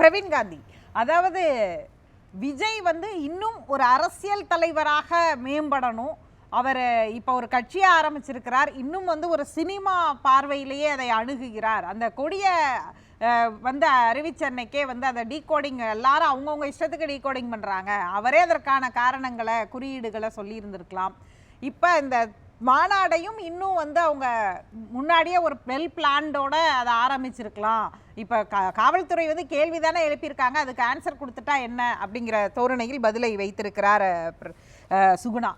பிரவீன் காந்தி. அதாவது விஜய் வந்து இன்னும் ஒரு அரசியல் தலைவராக மேம்படணும். அவர் இப்போ ஒரு கட்சியை ஆரம்பிச்சிருக்கிறார். இன்னும் வந்து ஒரு சினிமா பார்வையிலேயே அதை அணுகுகிறார். அந்த கொடிய வந்து அறிவிச்சன்னைக்கே வந்து அதை டீகோடிங் எல்லாரும் அவங்கவுங்க இஷ்டத்துக்கு டீகோடிங் பண்ணுறாங்க அவரே அதற்கான காரணங்களை குறியீடுகளை சொல்லியிருந்திருக்கலாம். இப்போ இந்த மாநாடையும் இன்னும் வந்து அவங்க முன்னாடியே ஒரு வெல் பிளான்டோட அதை ஆரம்பிச்சிருக்கலாம். இப்போ கா காவல்துறை வந்து கேள்வி தானே எழுப்பியிருக்காங்க. அதுக்கு ஆன்சர் கொடுத்துட்டா என்ன அப்படிங்கிற தோரணையில் பதிலை வைத்திருக்கிறார் சுகுணா.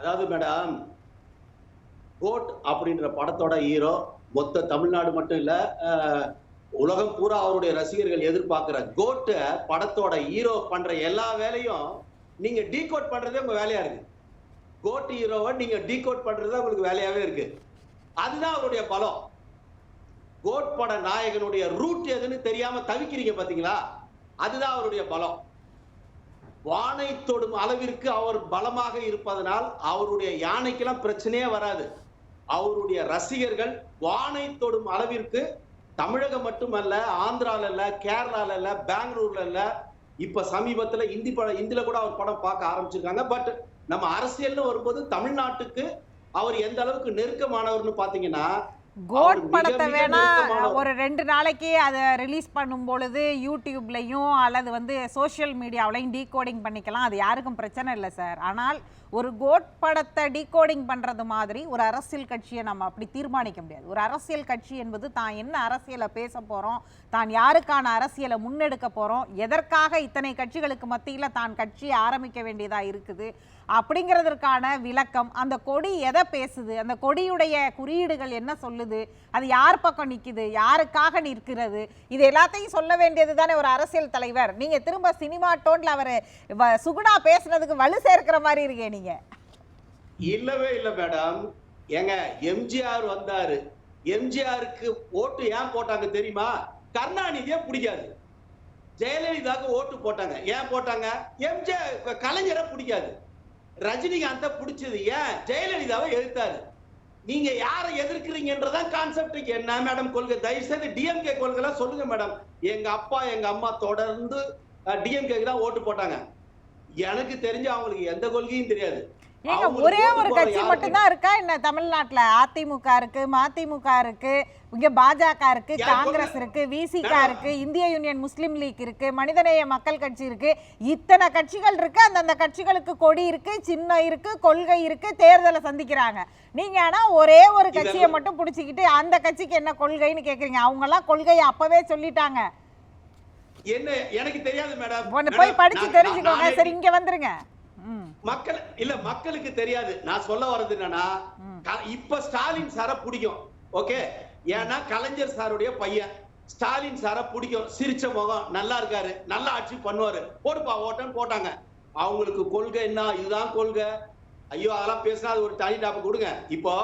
அதாவது மேடம் கோட் அப்படின்ற படத்தோட ஹீரோ மொத்த தமிழ்நாடு மட்டும் இல்ல உலகம் பூரா அவருடைய ரசிகர்கள் எதிர்பார்க்கிற கோட்டு படத்தோட ஹீரோ பண்ற எல்லா வேலையும் நீங்க டீகோட் பண்றதே உங்க வேலையா இருக்கு. கோட் ஹீரோவை நீங்க டீகோட் பண்றது உங்களுக்கு வேலையாவே இருக்கு. அதுதான் அவருடைய பலம். கோட் பட நாயகனுடைய ரூட் எதுன்னு தெரியாம தவிக்கிறீங்க பாத்தீங்களா? அதுதான் அவருடைய பலம். வானை தொடும் அளவிற்கு அவர் பலமாக இருப்பதனால் அவருடைய யானைக்கெல்லாம் பிரச்சனையே வராது. அவருடைய ரசிகர்கள் வானை தொடும் அளவிற்கு தமிழகம் மட்டுமல்ல ஆந்திரால இல்ல கேரளால இல்ல பெங்களூர்ல இல்ல இப்ப சமீபத்துல இந்தி படம் இந்தியில கூட அவர் படம் பார்க்க ஆரம்பிச்சிருக்காங்க. பட் நம்ம அரசியல்னு வரும்போது தமிழ்நாட்டுக்கு அவர் எந்த அளவுக்கு நெருக்கமானவர்னு பாத்தீங்கன்னா கோட் படத்தை வேணா. ஒரு ரெண்டு நாளைக்கு அதை ரிலீஸ் பண்ணும் பொழுது யூடியூப்லையும் அல்லது வந்து சோஷியல் மீடியாவிலையும் டீகோடிங் பண்ணிக்கலாம். அது யாருக்கும் பிரச்சனை இல்லை சார் ஆனால் ஒரு கோட் படத்தை டீகோடிங் பண்ணுறது மாதிரி ஒரு அரசியல் கட்சியை நம்ம அப்படி தீர்மானிக்க முடியாது. ஒரு அரசியல் கட்சி என்பது தான் என்ன அரசியலை பேச போகிறோம் தான் யாருக்கான அரசியலை முன்னெடுக்க போகிறோம் எதற்காக இத்தனை கட்சிகளுக்கு மத்தியில் தான் கட்சியை ஆரம்பிக்க வேண்டியதாக இருக்குது அப்படிங்கிறதற்கான விளக்கம். அந்த கொடி எதை பேசுது? அந்த கொடியுடைய குறியீடுகள் என்ன சொல்லுது? அது யார் பக்கம் நிற்குது யாருக்காக நிற்கிறது? இது எல்லாத்தையும் சொல்ல வேண்டியது தானே ஒரு அரசியல் தலைவர். நீங்க திரும்ப சினிமா டோன்ல அவர் சுகுணா பேசுனதுக்கு வலு சேர்க்கிற மாதிரி இருக்கே நீங்க. இல்லவே இல்ல மேடம். ஏங்க எம்ஜிஆர் வந்தாரு. எம்ஜிஆருக்கு ஓட்டு ஏன் போட்டாங்க தெரியுமா? கருணாநிதியே பிடிக்காது. ஜெயலலிதாவுக்கு ஓட்டு போட்டாங்க. ஏன் போட்டாங்க? எம்ஜிஆர் கலைஞரை பிடிக்காது. ரஜினிகாந்த பிடிச்சது ஏன் ஜெயலலிதாவை எழுத்தாரு நீங்க யாரை எதிர்க்கிறீங்கன்றதான் கான்செப்ட் என்ன மேடம் கொள்கை தயவு செய்து டிஎம்கே கொள்கை சொல்லுங்க மேடம் எங்க அப்பா எங்க அம்மா தொடர்ந்து டிஎம்கேக்கு தான் ஓட்டு போட்டாங்க. எனக்கு தெரிஞ்சு அவங்களுக்கு எந்த கொள்கையும் தெரியாது. ஏங்க ஒரே ஒரு கட்சி மட்டும்தான் இருக்கா? என்ன தமிழ்நாட்டுல? அதிமுக இருக்கு மதிமுக இருக்கு இங்க பாஜக இருக்கு காங்கிரஸ்? இருக்கு விசிக இருக்கு இந்திய யூனியன் முஸ்லீம் லீக் இருக்கு மனிதநேய மக்கள் கட்சி இருக்கு. இத்தனை கட்சிகள் இருக்கு அந்தந்த கட்சிகளுக்கு கொடி இருக்கு சின்னம் இருக்கு கொள்கை இருக்கு தேர்தலை சந்திக்கிறாங்க. நீங்க ஆனா ஒரே ஒரு கட்சியை மட்டும் புடிச்சுக்கிட்டு அந்த கட்சிக்கு என்ன கொள்கைன்னு கேக்குறீங்க? அவங்க எல்லாம் கொள்கையை அப்பவே சொல்லிட்டாங்க. என்ன எனக்கு தெரியாது மேடம். போய் படிச்சு தெரிஞ்சுக்கோங்க. சரி இங்க வந்துருங்க. மக்கள் இல்ல மக்களுக்கு தெரியாது. நான் சொல்ல வர்றது என்னன்னா இப்ப ஸ்டாலின் சார பிடிக்கும். ஓகே? ஏன்னா கலைஞர் சாருடைய பையன். ஸ்டாலின் சார பிடிக்கும். சிரிச்ச முகம் நல்லா இருக்காரு. நல்லா ஆட்சி பண்ணுவாரு. போடுப்பா ஓட்டம் போட்டாங்க. அவங்களுக்கு கொள்கை என்ன? இதுதான் கொள்கை. ஐயோ அதெல்லாம் பேசினா அது ஒரு தனி டாபிக். கொடுங்க. இப்போ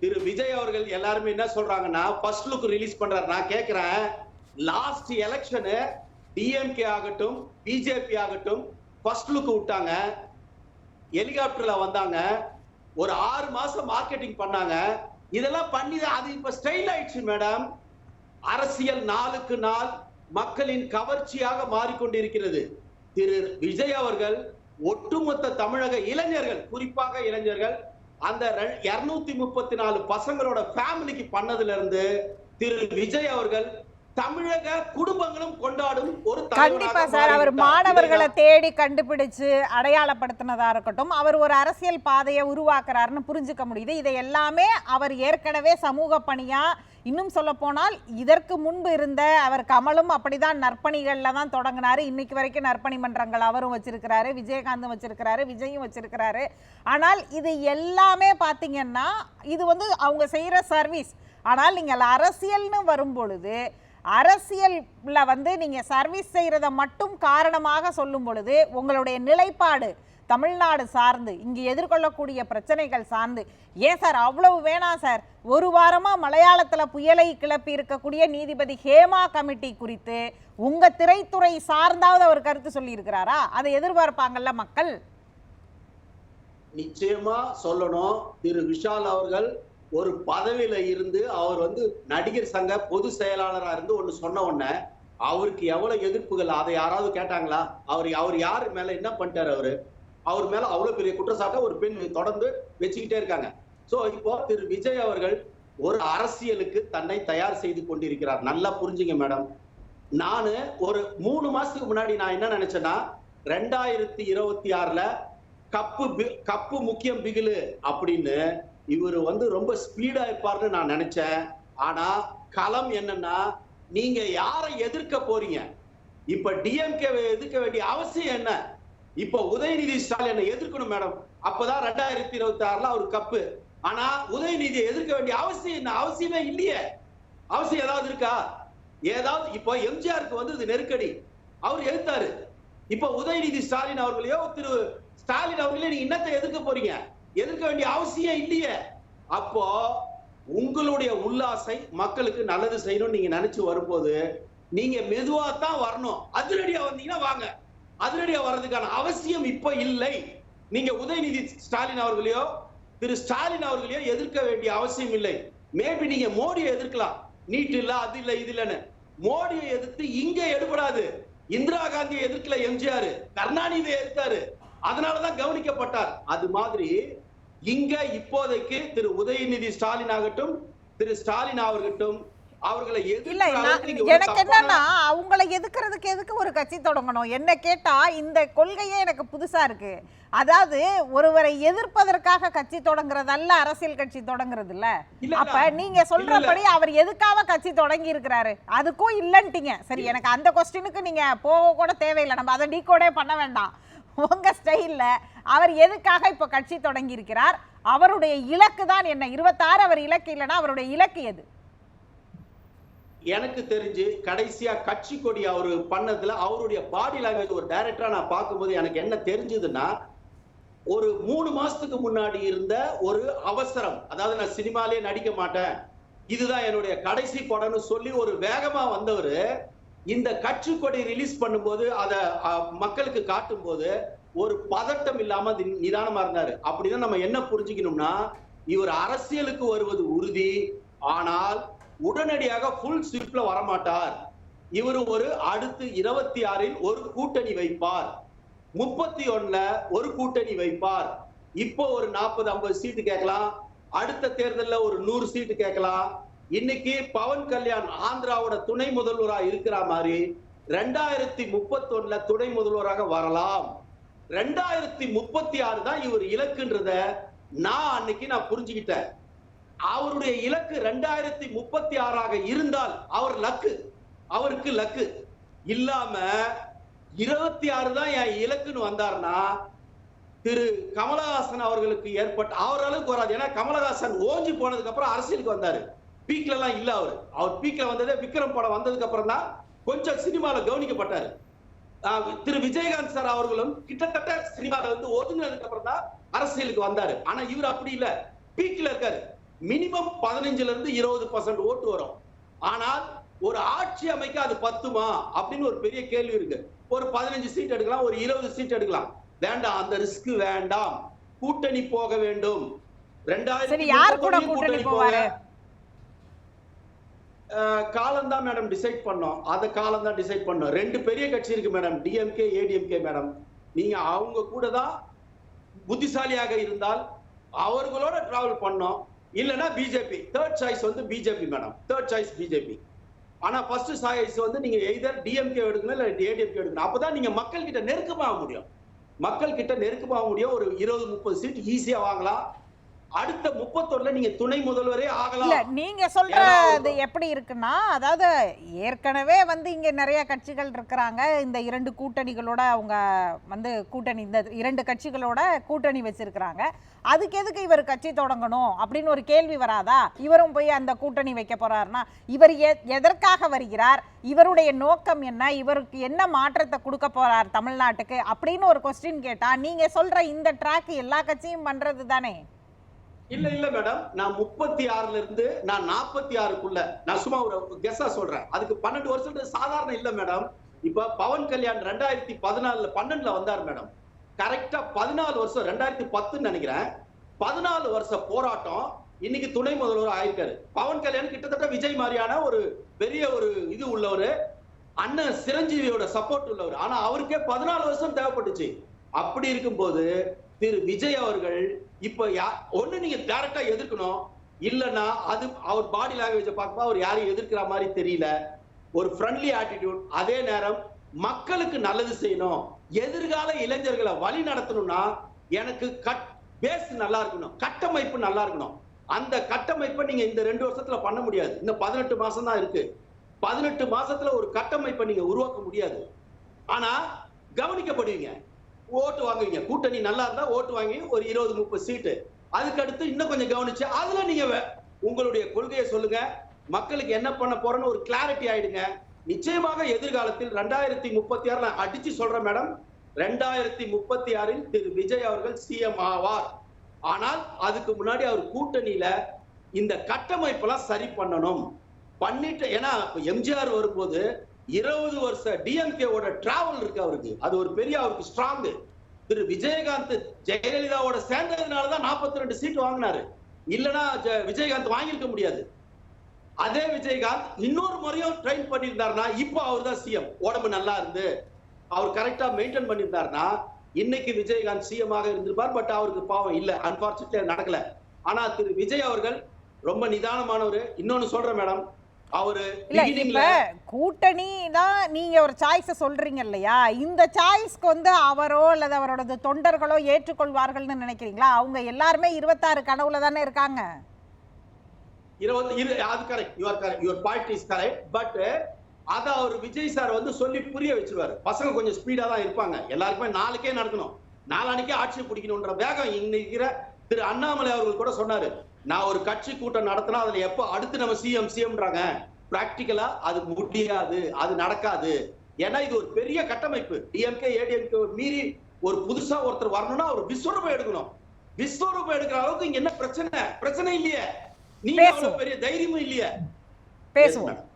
திரு விஜய் அவர்கள் எல்லாருமே என்ன சொல்றாங்கன்னா ஃபர்ஸ்ட் லுக் ரிலீஸ் பண்றாரு. நான் கேக்குறேன். லாஸ்ட் எலெக்ஷனு டிஎம்கே ஆகட்டும் பிஜேபி ஆகட்டும் ஃபர்ஸ்ட் லுக் விட்டாங்க. ஹெலிகாப்டர்ல வந்தாங்க. ஒரு ஆறு மாசம் மார்க்கெட்டிங் பண்ணாங்க. இதெல்லாம் பண்ணி அது இப்ப ஸ்டைல் ஆயிடுச்சு மேடம் அரசியல் நாளுக்கு நாள் மக்களின் கவர்ச்சியாக மாறிக்கொண்டிருக்கிறது. திரு விஜய் அவர்கள் ஒட்டுமொத்த தமிழக இளைஞர்கள் குறிப்பாக இளைஞர்கள் அந்த இருநூத்தி முப்பத்தி நாலு பசங்களோட ஃபேமிலிக்கு பண்ணதுல இருந்து திரு விஜய் அவர்கள் தமிழக குடும்பங்களும் கொண்டாடும் ஒரு கண்டிப்பா சார். அவர். மாணவர்களை தேடி கண்டுபிடிச்சு அடையாளப்படுத்தினதா இருக்கட்டும் அவர் ஒரு அரசியல் பாதையை உருவாக்குறாருன்னு புரிஞ்சுக்க முடியுது. இதை எல்லாமே அவர் ஏற்கனவே சமூக பணியா இன்னும் சொல்ல போனால் இதற்கு முன்பு இருந்த அவர் கமலும் அப்படிதான் நற்பணிகள்ல தான் தொடங்கினாரு. இன்னைக்கு வரைக்கும் நற்பணி மன்றங்கள் அவரும் வச்சிருக்கிறாரு விஜயகாந்தும் வச்சிருக்கிறாரு விஜயும் வச்சிருக்கிறாரு. ஆனால் இது எல்லாமே பாத்தீங்கன்னா இது வந்து அவங்க செய்யற சர்வீஸ். ஆனால் நீங்கள் அரசியல்னு வரும் பொழுது அரசியல்ல வந்து நீங்கள் சர்வீஸ் செய்யறத மட்டும் காரணமாக சொல்லும் பொழுது உங்களுடைய நிலைப்பாடு தமிழ்நாடு சார்ந்து இங்கு எதிர்கொள்ளக்கூடிய பிரச்சனைகள் சார்ந்து. ஏன் சார் அவ்வளவு வேணாம் சார்? ஒரு வாரமா மலையாளத்துல புயலை கிளப்பி இருக்கக்கூடிய நீதிபதி ஹேமா கமிட்டி குறித்து உங்க திரைத்துறை சார்ந்தாவது அவர் கருத்து சொல்லியிருக்கிறாரா? அதை எதிர்பார்ப்பாங்கல்ல மக்கள்? நிச்சயமா சொல்லணும். திரு விஷால் அவர்கள் ஒரு பதவியில இருந்து அவர் வந்து நடிகர் சங்க பொது செயலாளராக இருந்து ஒன்று சொன்ன உடனே அவருக்கு எவ்வளவு எதிர்ப்புகள் அதை யாராவது கேட்டாங்களா? அவர் அவர் யார் மேல என்ன பண்ணிட்டாரு அவரு? அவர் மேல அவ்வளவு பெரிய குற்றச்சாட்டை ஒரு பெண் தொடர்ந்து வச்சுக்கிட்டே இருக்காங்க. சோ இப்போ திரு விஜய் அவர்கள் ஒரு அரசியலுக்கு தன்னை தயார் செய்து கொண்டிருக்கிறார். நல்லா புரிஞ்சுங்க மேடம். நானு ஒரு மூணு மாசத்துக்கு முன்னாடி நான் என்ன நினைச்சேன்னா ரெண்டாயிரத்தி இருபத்தி ஆறுல கப்பு கப்பு முக்கியம் பிகிலு அப்படின்னு இவர் வந்து ரொம்ப ஸ்பீடா இருப்பார்னு நான் நினைச்சேன். ஆனா களம் என்னன்னா நீங்க யாரை எதிர்க்க போறீங்க? இப்ப டிஎம்கே எதிர்க்க வேண்டிய அவசியம் என்ன? இப்ப உதயநிதி ஸ்டாலினை எதிர்க்கணும் மேடம். அப்பதான் ரெண்டாயிரத்தி இருபத்தி ஆறுல அவர் கப்பு. ஆனா உதயநிதியை எதிர்க்க வேண்டிய அவசியம் என்ன? அவசியமே இல்லையே. அவசியம் ஏதாவது இருக்கா? ஏதாவது இப்போ எம்ஜிஆருக்கு வந்து இது நெருக்கடி. அவர் எதிர்த்தாரு இப்ப உதயநிதி ஸ்டாலின் அவர்களையோ திரு ஸ்டாலின் அவர்களே நீங்க என்னத்தை எதிர்க்க போறீங்க. எதிர்க்க வேண்டிய அவசியம் இல்லையே. அப்போ உங்களுடைய உல்லாசை மக்களுக்கு நல்லது செய்யணும்னு நீங்க நினைச்சு வரும்போது நீங்க மெதுவா தான் வரணும். அதிரடியா வந்தீங்கன்னா வாங்க. அதிரடியா வர்றதுக்கான அவசியம் இப்ப இல்லை. நீங்க உதயநிதி ஸ்டாலின் அவர்களையோ திரு ஸ்டாலின் அவர்களையோ எதிர்க்க வேண்டிய அவசியம் இல்லை. மேபி நீங்க மோடியை எதிர்க்கலாம். நீட் இல்ல அது இல்ல இது இல்லன்னு. மோடியை எதிர்த்து இங்க எடுபடாது. இந்திரா காந்தியை எதிர்க்கல எம்ஜிஆர். கருணாநிதியை எதிர்த்தாரு. அதனாலதான் கவனிக்கப்பட்டார். அது மாதிரி இங்க இப்போதைக்கு திரு உதயநிதி ஸ்டாலின் ஆகட்டும் திரு ஸ்டாலின் ஆகட்டும் அவர்களை இல்ல எனக்கு என்னன்னா அவங்கள எதுக்குறதுக்கு எதுக்கு ஒரு கட்சி தொடங்கணும்? என்ன கேட்டா இந்த கொள்கையே எனக்கு புதுசா இருக்கு. அதாவது ஒருவரை எதிர்ப்பதற்காக கட்சி தொடங்குறதல்ல அரசியல் கட்சி தொடங்குறது இல்ல அப்ப. நீங்க சொல்றபடி அவர் எதுக்காக கட்சி தொடங்கி இருக்கிறாரு அதுக்கும் இல்லன்ட்டீங்க. சரி எனக்கு அந்த கொஸ்டினுக்கு நீங்க போக கூட தேவையில்லை. நம்ம அதை டீகோடே பண்ண வேண்டாம். உங்கள் ஸ்டைலில் அவர் எதுக்காக இப்போ கட்சி தொடங்கி இருக்கிறார் அவருடைய இலக்கு தான் என்ன? இருபத்தாறு அவர் இலக்கு இல்லைன்னா அவருடைய இலக்கு எது? எனக்கு தெரிஞ்சு கடைசியா கட்சி கொடி அவரு பண்ணதுல அவருடைய பாடி லாங்குவேஜ் ஒரு டைரக்டரா நான் பார்க்கும்போது எனக்கு என்ன தெரிஞ்சதுன்னா ஒரு மூணு மாசத்துக்கு முன்னாடி இருந்த ஒரு அவசரம். அதாவது நான் சினிமாலே நடிக்க மாட்டேன். இதுதான் என்னுடைய கடைசி படம்னு சொல்லி ஒரு வேகமா வந்தவர் இந்த கட்சி கொடி ரிலீஸ் பண்ணும்போது அதை அஹ், மக்களுக்கு காட்டும் போது ஒரு பதட்டம் இல்லாம நிதானமா இருந்தாரு. அப்படின்னா நம்ம என்ன புரிஞ்சுக்கணும்னா இவர் அரசியலுக்கு வருவது உறுதி ஆனால் உடனடியாக ஃபுல் ஸ்விப்ல வரமாட்டார். இவர் ஒரு அடுத்து இருபத்தி ஆறில் ஒரு கூட்டணி வைப்பார். முப்பத்தி ஒண்ணுல ஒரு கூட்டணி வைப்பார். இப்போ ஒரு நாற்பது ஐம்பது சீட்டு கேட்கலாம். அடுத்த தேர்தல்ல ஒரு நூறு சீட்டு கேட்கலாம். இன்னைக்கு பவன் கல்யாண் ஆந்திராவோட துணை முதல்வரா இருக்கிற மாதிரி ரெண்டாயிரத்தி முப்பத்தி ஒண்ணுல துணை முதல்வராக வரலாம். ரெண்டாயிரத்தி முப்பத்தி ஆறு தான் இவர் இலக்குன்றத நான் அன்னைக்கு நான் புரிஞ்சுக்கிட்டேன். அவருடைய இலக்கு ரெண்டாயிரத்தி முப்பத்தி ஆறாக இருந்தால் அவர் லக்கு. அவருக்கு லக்கு. இல்லாம இருபத்தி ஆறு தான் என் இலக்குன்னு வந்தாருன்னா திரு கமலஹாசன் அவர்களுக்கு ஏற்பட்ட அவர் அளவுக்கு வராது. ஏன்னா கமலஹாசன் ஓஞ்சி போனதுக்கு அப்புறம் அரசியலுக்கு வந்தாரு. பீக்ல எல்லாம் இல்ல அவர். அவர் பீக்ல வந்ததே விக்ரம் படம் வந்ததுக்கு அப்புறம் தான் கொஞ்சம் சினிமால கவனிக்கப்பட்டாரு. திரு விஜயகாந்த் சார் அவர்களும் கிட்டத்தட்ட சினிமால வந்து ஒதுங்கினதுக்கு அப்புறம் தான் அரசியலுக்கு வந்தாரு. ஆனா இவர் அப்படி இல்ல. பீக்ல இருக்காரு. மினிமம் பதினஞ்சுல இருந்து இருபது பர்சன்ட் ஓட்டு வரும். ஆனால் ஒரு ஆட்சி அமைக்க அது பத்துமா? அப்படின்னு ஒரு பெரிய கேள்வி இருக்கு. ஒரு பதினஞ்சு சீட் எடுக்கலாம் ஒரு இருபது சீட் எடுக்கலாம். வேண்டாம் அந்த ரிஸ்க் வேண்டாம். கூட்டணி போக வேண்டும். ரெண்டாயிரத்தி கூட்டணி போக. போவாரு காலம் தான் மேடம் டிசைட் பண்ணோம். அதை காலம் தான் டிசைட் பண்ணோம். ரெண்டு பெரிய கட்சி இருக்கு மேடம் டிஎம்கே ஏடிஎம்கே மேடம் நீங்க அவங்க கூட தான் புத்திசாலியாக இருந்தால் அவர்களோட டிராவல் பண்ணோம். இல்லைன்னா பிஜேபி தேர்ட் சாய்ஸ் வந்து BJP madam third choice BJP ஆனா ஃபர்ஸ்ட் சாய்ஸ் வந்து நீங்க எய்தர் டிஎம்கே எடுக்கணும் இல்ல ஏடிஎம்கே எடுக்கணும். அப்பதான் நீங்க மக்கள் கிட்ட நெருக்கமாக முடியும். மக்கள் கிட்ட நெருக்கமாக முடியும். ஒரு இருபது முப்பது சீட் ஈஸியா வாங்கலாம். அடுத்த முப்பத்தொன்னுல நீங்க துணை முதல்வரே இல்ல ஆகலாம் நீங்க சொல்றது எப்படி இருக்குன்னா அதாவது ஏற்கனவே வந்து இங்க நிறைய கட்சிகள் இருக்கிறாங்க. இந்த இரண்டு கூட்டணிகளோட அவங்க வந்து கூட்டணி இந்த இரண்டு கட்சிகளோட கூட்டணி வச்சிருக்கிறாங்க. அதுக்கு எதுக்கு இவர் கட்சி தொடங்கணும் அப்படின்னு ஒரு கேள்வி வராதா? இவரும் போய் அந்த கூட்டணி வைக்க போறாருன்னா இவர் எதற்காக வருகிறார்? இவருடைய நோக்கம் என்ன? இவருக்கு என்ன மாற்றத்தை கொடுக்க போறார் தமிழ்நாட்டுக்கு? அப்படின்னு ஒரு கொஸ்டின் கேட்டா நீங்க சொல்ற இந்த ட்ராக் எல்லா கட்சியும் பண்றது தானே இல்ல இல்ல மேடம் நான் முப்பத்தி ஆறுல இருந்து நான் நாற்பத்தி ஆறுக்குள்ள நான் சும்மா ஒரு கெஸ்ஸா சொல்றேன். அதுக்கு பன்னெண்டு வருஷம் சாதாரண இல்ல மேடம் இப்ப பவன் கல்யாண் ரெண்டாயிரத்தி பதினாலுல பன்னெண்டுல வந்தார் மேடம் கரெக்டா பதினாலு வருஷம் ரெண்டாயிரத்தி பத்துன்னு நினைக்கிறேன். பதினாலு வருஷ போராட்டம் இன்னைக்கு துணை முதல்வர் ஆயிருக்காரு. பவன் கல்யாண் கிட்டத்தட்ட விஜய் மாதிரியான ஒரு பெரிய ஒரு இது உள்ளவர். அண்ணன் சிரஞ்சீவியோட சப்போர்ட் உள்ளவர். ஆனா அவருக்கே பதினாலு வருஷம் தேவைப்பட்டுச்சு. அப்படி இருக்கும்போது திரு விஜய் அவர்கள் இப்ப ஒண்ணு நீங்க டைரக்டா எதிர்க்கணும். இல்லனா அது அவர் பாடி லாங்குவேஜை பார்க்கும்போது அவர் யாரையும் எதிர்க்கிற மாதிரி தெரியல. ஒரு ஃப்ரெண்ட்லி ஆட்டிடியூட் அதே நேரம் மக்களுக்கு நல்லது செய்யணும். எதிர்கால இளைஞர்களை வழி நடத்தணும்னா எனக்கு கட் பேஸ் நல்லா இருக்கணும். கட்டமைப்பு நல்லா இருக்கணும். அந்த கட்டமைப்பை நீங்க இந்த ரெண்டு வருஷத்துல பண்ண முடியாது. இன்னும் பதினெட்டு மாசம் தான் இருக்கு. பதினெட்டு மாசத்துல ஒரு கட்டமைப்பை நீங்க உருவாக்க முடியாது. ஆனா கவனிக்கப்படுவீங்க. ஓட்டு வாங்குவீங்க. கூட்டணி நல்லா இருந்தா ஓட்டு வாங்கி ஒரு இருபது முப்பது சீட்டு அதுக்கடுத்து இன்னும் கொஞ்சம் கவனிச்சு அதுல நீங்க உங்களுடைய கொள்கையை சொல்லுங்க. மக்களுக்கு என்ன பண்ண போறேன்னு ஒரு கிளாரிட்டி ஆயிடுங்க. நிச்சயமாக எதிர்காலத்தில் ரெண்டாயிரத்தி முப்பத்தி ஆறுல அடிச்சு சொல்றேன் மேடம் ரெண்டாயிரத்தி முப்பத்தி ஆறில் திரு விஜய் அவர்கள் சிஎம் ஆவார். ஆனால் அதுக்கு முன்னாடி அவர் கூட்டணியில இந்த கட்டமைப்பெல்லாம் சரி பண்ணணும். பண்ணிட்டு ஏன்னா எம்ஜிஆர் வரும்போது இருபது வருஷ டிஎம்கேவோட டிராவல் இருக்கு அவருக்கு. அது ஒரு பெரிய அவருக்கு ஸ்ட்ராங் திரு விஜயகாந்த் ஜெயலலிதாவோட சேர்ந்ததுனாலதான் 42 ரெண்டு சீட் வாங்கினாரு. இல்லைன்னா விஜயகாந்த் வாங்கியிருக்க முடியாது. அதே விஜயகாந்த் இன்னொரு முறையும் ட்ரெயின் பண்ணியிருந்தாருன்னா இப்போ அவர் தான் சிஎம் உடம்பு நல்லா இருந்து அவர் கரெக்டா மெயின்டைன் பண்ணியிருந்தாருன்னா இன்னைக்கு விஜயகாந்த் சிஎம் ஆக இருந்திருப்பார். பட் அவருக்கு பாவம் இல்லை. அன்பார்ச்சுனேட்லி நடக்கல. ஆனா திரு விஜய் அவர்கள் ரொம்ப நிதானமானவர். இன்னொன்னு சொல்றேன் மேடம் இல்ல இப்ப கூட்டணி தான் நீங்க ஒரு சாய்ஸ சொல்றீங்க இல்லையா? இந்த சாய்ஸ்க்கு வந்து அவரோ அல்லது அவரோட தொண்டர்களோ ஏற்றுக்கொள்வார்கள்னு நினைக்கிறீங்களா? அவங்க எல்லாருமே இருபத்தாறு கனவுல தானே இருக்காங்க. இருபது இரு அது correct your correct your point is correct but அத அவர் விஜய் சார் வந்து சொல்லி புரிய வச்சிருவாரு. பசங்க கொஞ்சம் ஸ்பீடா தான் இருப்பாங்க. எல்லாருக்குமே நாளைக்கே நடக்கணும். நாளானிக்கே ஆட்சி பிடிக்கணும்ன்ற வேகம் இன்னைக்கிற திரு அண்ணாமலை அவர்கள் கூட சொன்னாரு. நான் ஒரு கட்சி கூட்டம் நடத்தினா அதுல எப்ப அடுத்து நம்ம சிஎம் சிஎம்ன்றாங்க பிராக்டிக்கலா அது முடியாது அது நடக்காது. ஏன்னா இது ஒரு பெரிய கட்டமைப்பு. டிஎம்கே ஏடிஎம்கே மீறி ஒரு புதுசா ஒருத்தர் வரணும்னா அவர் விஸ்வரூபம் எடுக்கணும். விஸ்வரூபம் எடுக்கிற அளவுக்கு இங்க என்ன பிரச்சனை? பிரச்சனை இல்லையே. நீங்க பெரிய தைரியமும் இல்லையே. பேசுவோம்.